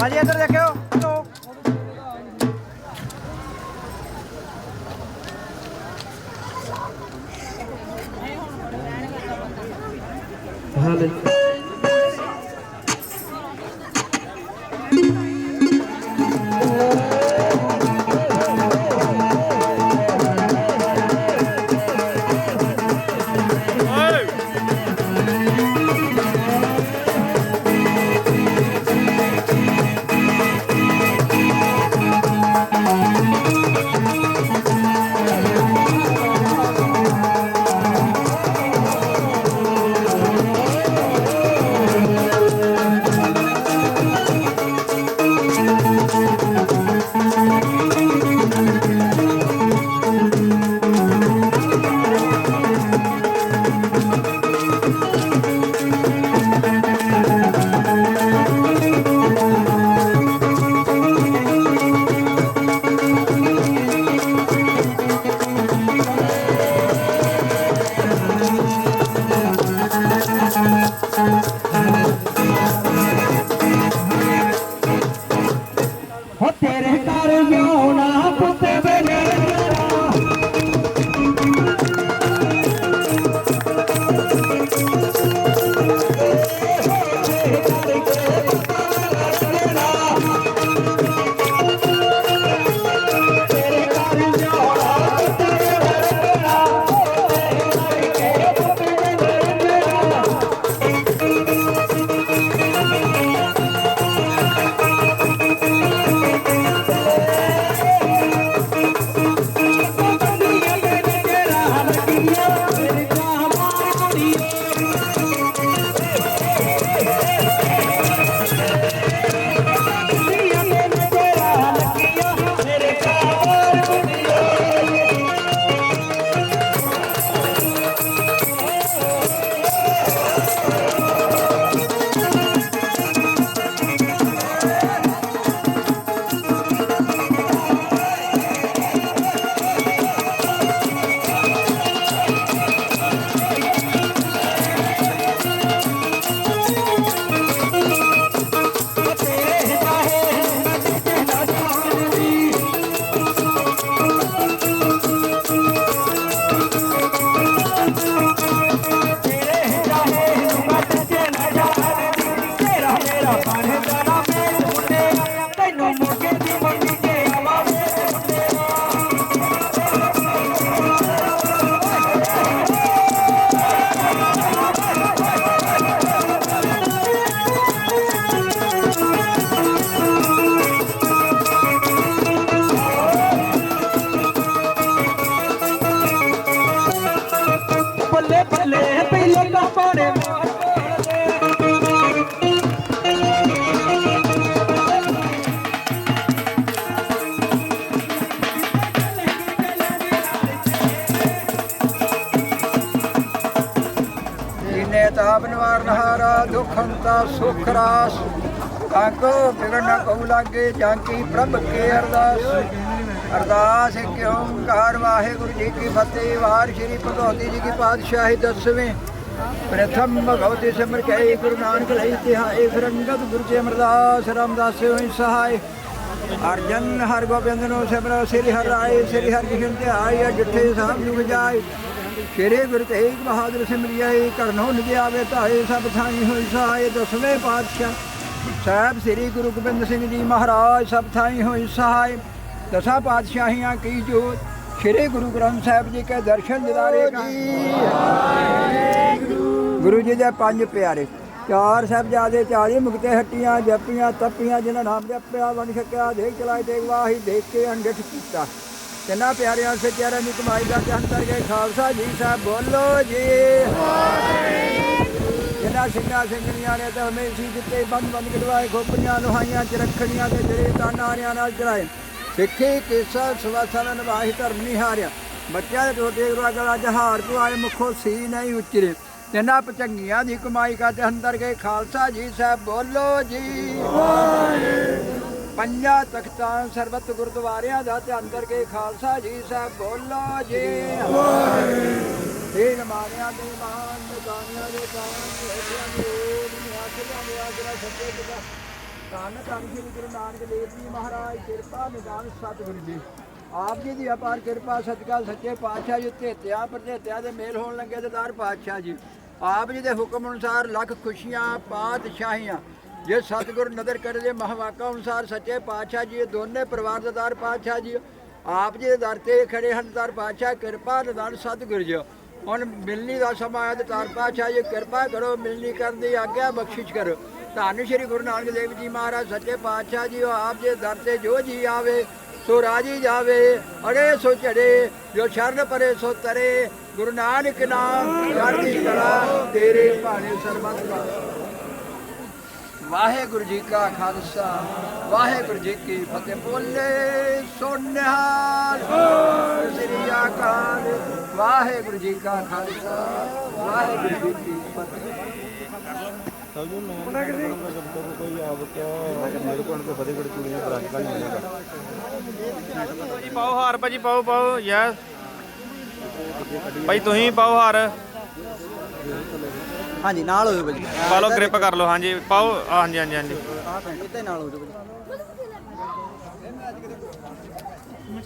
ਹਾਂਜੀ ਇੱਧਰ ਦੇਖਿਓ। ਲੋ ਤਾਪ ਨਿਵਾਰਨ ਹਾਰਾ ਦੁਖੰਤਾ ਸੁਖ ਰਾਸ ਕਾਕੋ ਬਿਗੜ ਨਾ ਕਹੂ ਲਾਗੇ ਜਾਂਕੀ ਪ੍ਰਭ ਕੇ ਅਰਦਾਸ। ਅਰਦਾਸ ਇੱਕ ਓੰਕਾਰ, ਵਾਹਿਗੁਰੂ ਜੀ ਕੀ ਫਤਿਹ। ਵਾਰ ਸ਼੍ਰੀ ਭਗਵਤੀ ਜੀ ਕੀ ਪਾਤਸ਼ਾਹੀ ਦਸਵੇਂ। ਪ੍ਰਥਮ ਭਗਵਤੀ ਸਿਮਰ ਕੇ ਗੁਰੂ ਨਾਨਕ ਲਈ ਤਿਹਾਏ, ਫਿਰੰਗਤ ਗੁਰੂ ਜੀ ਅਮਰਦਾਸ, ਰਾਮਦਾਸ ਹੋਈ ਸਹਾਇ ਅਰਜਨ ਹਰ ਗੋਬਿੰਦ ਨੂੰ ਸਿਮਰੋ, ਸ੍ਰੀ ਹਰਿ ਰਾਏ, ਸ੍ਰੀ ਹਰਿ ਕ੍ਰਿਸ਼ਨ ਧਿਆਏ ਜਿੱਥੇ ਸਾਹਿਬ ਨੂੰ ਜਾਏ। ਸ਼੍ਰੀ ਗੁਰੂ ਤੇਗ ਬਹਾਦਰ ਸਿਮਰਿਆਏ ਕਰਨੋ ਨਿਜ ਆਵੇ ਧਾਏ ਸਭ ਥਾਈ ਹੋਈ ਸਹਾਏ ਦਸਵੇਂ ਪਾਤਸ਼ਾਹ। ਸਾਹਿਬ ਸ੍ਰੀ ਗੁਰੂ ਗੋਬਿੰਦ ਸਿੰਘ ਜੀ ਮਹਾਰਾਜ ਸਭ ਥਾਈ ਹੋਈ ਸਹਾਏ ਦਸਾਂ ਪਾਤਸ਼ਾਹੀਆਂ ਕੀ ਜੋਤ ਸ਼੍ਰੀ ਗੁਰੂ ਗ੍ਰੰਥ ਸਾਹਿਬ ਜੀ ਕੇ ਦਰਸ਼ਨ ਦਿਦਾਰੇ ਕਾ ਗੁਰੂ ਜੀ ਦੇ ਪੰਜ ਪਿਆਰੇ ਚਾਰ ਸਾਹਿਬਜ਼ਾਦੇ ਚਾਲੀ ਮੁਕਤੇ ਹੱਟੀਆਂ ਜਪੀਆਂ ਤਪੀਆਂ ਜਿਨ੍ਹਾਂ ਨਾਮ ਜਪਿਆ ਵਣ ਛਕਿਆ ਦੇਖ ਚਲਾਏ ਦੇਖ ਵਾਹੀ ਦੇਖ ਕੇ ਅੰਡਿਠ ਕੀਤਾ। ਤਿੰਨਾਂ ਪਿਆਰਿਆਂ ਸੇ ਦੀ ਕਮਾਈ ਦਾ ਧਿਆਨ ਕਰਕੇ ਖਾਲਸਾ ਜੀ ਸਾਹਿਬ ਬੋਲੋ ਜੀ। ਜਿਨ੍ਹਾਂ ਸਿੰਘਾਂ ਸਿੰਘਣੀਆਂ ਨੇ ਤਾਂ ਹਮੇਸ਼ੀ ਜਿੱਤੇ ਬੰਦ ਬੰਦ ਕਢਵਾਏ ਖੋਪੀਆਂ ਲੋਹਾਈਆਂ ਚ ਰੱਖਣੀਆਂ ਤੇ ਜਿਹੜੇ ਤਾਨਾਰਿਆਂ ਨਾਲ ਚੜਾਏ ਸਿੱਖੀ ਕੇਸਾ ਸਵਾਸਨ ਨਿਭਾਈ ਧਰਮ ਨਹੀਂ ਹਾਰਿਆ। ਬੱਚਿਆਂ ਦੇ ਟੋਟੇ ਗੁਰੂ ਗਲਾ ਜਹਾਰ ਪੁਆਏ, ਮੁਖੋ ਸੀ ਨਹੀਂ ਉਚਰੇ। ਤਿੰਨਾਂ ਪਚੰਗੀਆਂ ਦੀ ਕਮਾਈ ਕਰਦੇ ਅੰਦਰ ਗਏ ਖਾਲਸਾ ਜੀ ਸਾਹਿਬ ਬੋਲੋ ਜੀ। ਪੰਜਾਂ ਤਖਤਾਂ ਸਰਬਤ ਗੁਰਦੁਆਰਿਆਂ ਦਾ ਧਿਆਨ ਅੰਦਰ ਖਾਲਸਾ ਜੀ ਸਾਹਿਬ ਬੋਲੋ ਜੀ। ਇਹ ਮਾਰਿਆਂ ਦੇ ਮਾਨ ਮਕਾਨੀਆਂ ਦੇ ਕਾਨ ਹੇਠਾਂ ਦੇ ਓਮ ਦੇ ਆਸਰਾ ਸੱਚੇ ਪਿਤਾ ਧੰਨ ਧੰਨ ਸ੍ਰੀ ਗੁਰੂ ਨਾਨਕ ਦੇਵ ਜੀ ਮਹਾਰਾਜ, ਕਿਰਪਾ ਨਿਦਾਨ ਸਤਿਗੁਰੂ ਜੀ। ਆਪ ਜੀ ਦੀ ਅਪਾਰ ਕਿਰਪਾ ਸਤਿਕਾਰ ਸੱਚੇ ਪਾਤਸ਼ਾਹ ਜੀ ਉੱਤੇ ਤਿਆ ਦੇ ਮੇਲ ਹੋਣ ਲੱਗੇ ਦਰਦਾਰ ਪਾਤਸ਼ਾਹ ਜੀ। ਆਪ ਜੀ ਦੇ ਹੁਕਮ ਅਨੁਸਾਰ ਲੱਖ ਖੁਸ਼ੀਆਂ, ਪਾਤਸ਼ਾਹੀਆਂ ਜੇ ਸਤਿਗੁਰ ਨਦਰ ਕਰੇ ਦੇ ਮਹਵਾਕਾ ਅਨੁਸਾਰ ਸੱਚੇ ਪਾਤਸ਼ਾਹ ਜੀ, ਇਹ ਦੋਨੇ ਪਰਿਵਾਰ ਪਾਤਸ਼ਾਹ ਜੀ। ਆਪ ਜੀ ਦੇ ਦਰ ਤੇ ਖੜੇ ਹਨ ਦਰ ਪਾਤਸ਼ਾਹ, ਕਿਰਪਾ ਨਿਦਾਨ ਸਤਿਗੁਰੂ ਜੀ। ਹੁਣ ਮਿਲਣੀ ਦਾ ਸਮਾਂ ਆਇਆ ਤੇ ਤਾਰ ਪਾਤਸ਼ਾਹ ਜੀ, ਕਿਰਪਾ ਕਰੋ, ਮਿਲਣੀ ਕਰਨ ਦੀ ਆਗਿਆ ਬਖਸ਼ਿਸ਼ ਕਰੋ। ਧੰਨ ਸ਼੍ਰੀ ਗੁਰੂ ਨਾਨਕ ਦੇਵ ਜੀ ਮਹਾਰਾਜ, ਸੱਚੇ ਪਾਤਸ਼ਾਹ ਜੀ ਆਪ ਜੀ ਦਰ ਤੇ ਜੋ ਜੀ ਆਵੇ, ਸੋ ਰਾਜੀ ਜਾਵੇ, ਅੜੇ ਸੋ ਚੜੇ ਜੋ ਸ਼ਰਨ ਪਰੇ ਸੋ ਤਰੇ। ਗੁਰੂ ਨਾਨਕ ਨਾਮ ਚੜ੍ਹਦੀ ਕਲਾ, ਤੇਰੇ ਭਾਣੇ ਸਰਬੱਤ ਦਾ ਵਾਹਿਗੁਰੂ ਜੀ ਕਾ ਖਾਲਸਾ ਵਾਹਿਗੁਰੂ ਜੀ ਕੀ ਫਤਿਹ। ਬੋਲੇ ਸੋਨਿਹਾਲ ਸ੍ਰੀ ਅਕਾਲ। ਵਾਹਿਗੁਰੂ ਜੀ ਕਾ ਖਾਲਸਾ ਵਾਹਿਗੁਰੂ ਜੀ ਕੀ ਫਤਿਹ। ਭਾਜੀ ਪਾਓ ਹਾਰ ਭਾਜੀ ਪਾਓ ਪਾਓ ਯੈਸ ਭਾਈ ਤੁਸੀਂ ਪਾਓ ਹਾਰ। ਹਾਂਜੀ ਨਾਲ ਹੋ ਜਾਓ ਭਾਜੀ। ਪਾ ਲਓ ਗ੍ਰਿਪ ਕਰ ਲਓ ਹਾਂਜੀ ਪਾਓ ਹਾਂਜੀ ਹਾਂਜੀ ਹਾਂਜੀ। ਆਹ ਪੈਂਟ ਇੱਥੇ ਨਾਲ ਹੋ ਜਾਓ ਭਾਜੀ।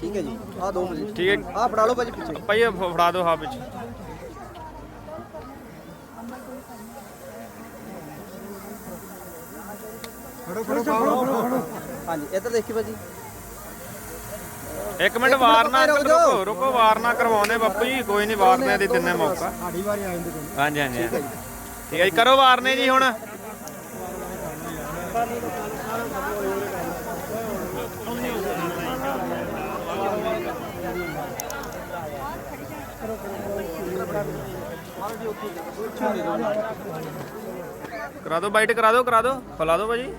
ਠੀਕ ਹੈ ਜੀ ਆਹ ਦੋ ਭਾਜੀ। ਠੀਕ ਹੈ। ਆਹ ਫੜਾ ਲਓ ਭਾਜੀ ਪਿੱਛੇ। ਭਾਈ ਇਹ ਫ- ਫੜਾ ਦਿਓ ਹਾਂ ਵਿੱਚ ਹਾਂਜੀ ਇੱਧਰ ਦੇਖੀ ਭਾਜੀ। ਇੱਕ ਮਿੰਟ ਵਾਰ ਨਾ ਅੰਕਲ ਰੁਕੋ ਰੁਕੋ। ਵਾਰ ਨਾ ਕਰਵਾਉਂਦੇ ਬਾਪੂ ਜੀ ਕੋਈ ਨਹੀਂ ਵਾਰ ਨੇ ਦੀ ਦਿੰਨੇ ਮੌਕਾ। ਸਾਡੀ ਵਾਰੀ ਆ ਜਾਂਦੇ ਹਾਂਜੀ ਹਾਂਜੀ ਹਾਂਜੀ। ਠੀਕ ਹੈ ਜੀ ਕਰੋ ਵਾਰ ਨੇ ਜੀ ਹੁਣ। ਕਰਾ ਦਿਓ ਬਾਈਟ ਕਰਾ ਦਿਓ ਕਰਾ ਦਿਓ। ਖਿਲਾ ਦਿਓ ਭਾਜੀ।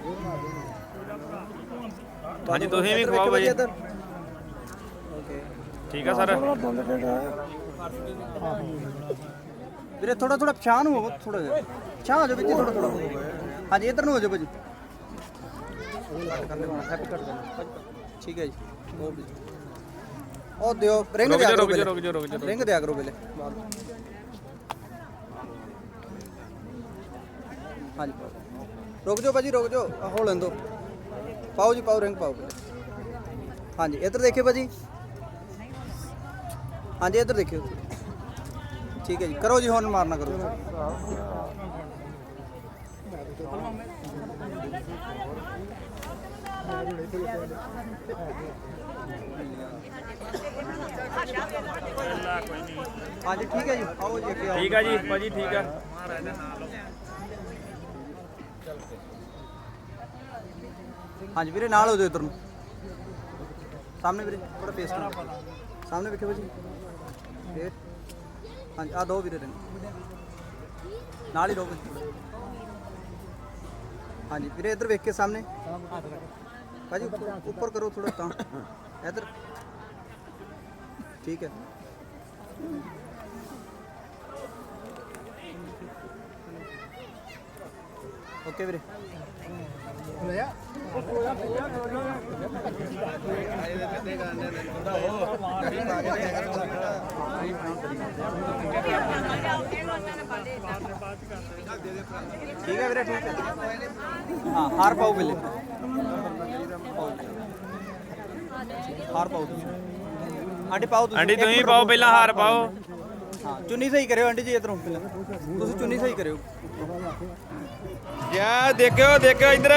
ਹਾਂਜੀ ਤੁਸੀਂ ਵੀ ਖਵਾਓ ਭਾਜੀ। ਠੀਕ ਆ ਸਰ। ਵੀਰੇ ਥੋੜਾ ਥੋੜਾ ਪਛਾਣ ਹੋਵੋ ਥੋੜਾ ਜਿਹਾ। ਪਛਾਣ ਹੋ ਜਾਓ ਵਿੱਚ ਥੋੜਾ ਥੋੜਾ ਹਾਂਜੀ ਇੱਧਰ ਨੂੰ ਹੋ ਜਾਓ ਭਾਜੀ। ਠੀਕ ਹੈ ਜੀ। ਉਹ ਵੀ ਉਹ ਦਿਓ ਰਿੰਗ ਰੁਕ ਦਿਆ ਜਾ ਕਰੋ ਰੁਕ ਜਾ ਪਹਿਲੇ। ਰੁਕ ਜਾ ਰੁਕ ਜਾ ਰਿੰਗ ਦਿਆ ਕਰੋ ਪਹਿਲੇ। ਹਾਂਜੀ। ਪਾਓ ਰੁਕ ਜਾਓ ਭਾਜੀ ਰੁਕ ਜਾਓ। ਆਹ ਹੋ ਲੈਣ ਦਿਓ। ਪਾਓ ਜੀ ਪਾਓ ਰਿੰਗ ਪਾਓ ਪਹਿਲੇ। ਹਾਂਜੀ ਇੱਧਰ ਦੇਖਿਓ ਭਾਜੀ। ਹਾਂਜੀ ਇੱਧਰ ਦੇਖਿਓ। ਠੀਕ ਹੈ ਜੀ ਕਰੋ ਜੀ ਹੁਣ ਮਾਰਨਾ ਕਰੋ। ਹਾਂਜੀ ਠੀਕ ਹੈ ਜੀ ਆਓ ਜੀ ਅੱਗੇ ਆਓ। ਠੀਕ ਆ ਜੀ ਭਾਜੀ ਠੀਕ ਆ। ਹਾਂਜੀ ਵੀਰੇ ਨਾਲ ਹੋ ਜਾਓ ਇੱਧਰ ਨੂੰ। ਸਾਹਮਣੇ ਵੀਰੇ ਥੋੜਾ ਨਾਲ ਸਾਹਮਣੇ ਵੇਖਿਓ ਭਾਜੀ। ਫੇਰ। ਹਾਂਜੀ ਆ ਦੋ ਵੀਰੇ ਰਿੰਗ ਨਾਲ ਹੀ ਰਹੋ ਭਾਜੀ ਹਾਂਜੀ, ਵੀਰੇ ਇੱਧਰ ਵੇਖ ਕੇ ਸਾਹਮਣੇ। ਭਾਜੀ, ਉੱਪਰ- ਉੱਪਰ ਕਰੋ ਥੋੜਾ ਤਾਂ। ਇੱਧਰ। ਠੀਕ ਹੈ। ਓਕੇ ਵੀਰੇ। ਠੀਕ ਹੈ ਵੀਰੇ ਠੀਕ ਹੈ। ਹਾਂ ਹਾਰ ਪਾਓ ਪਹਿਲੇ। ਹਾਰ ਤੁਸੀਂ। ਆਂਟੀ ਪਾਓ ਤੁਸੀਂ। ਆਂਟੀ ਤੁਸੀਂ ਪਾਓ। ਪਹਿਲਾਂ ਹਾਰ ਪਾਓ। ਹਾਂ ਚੁੰਨੀ ਸਹੀ ਕਰਿਓ ਆਂਟੀ ਜੀ ਇਧਰੋਂ ਪਹਿਲਾਂ ਤੁਸੀਂ ਚੁੰਨੀ ਸਹੀ ਕਰਿਓ। ਯਾ ਦੇਖਿਓ ਦੇਖਿਓ ਇੱਧਰ।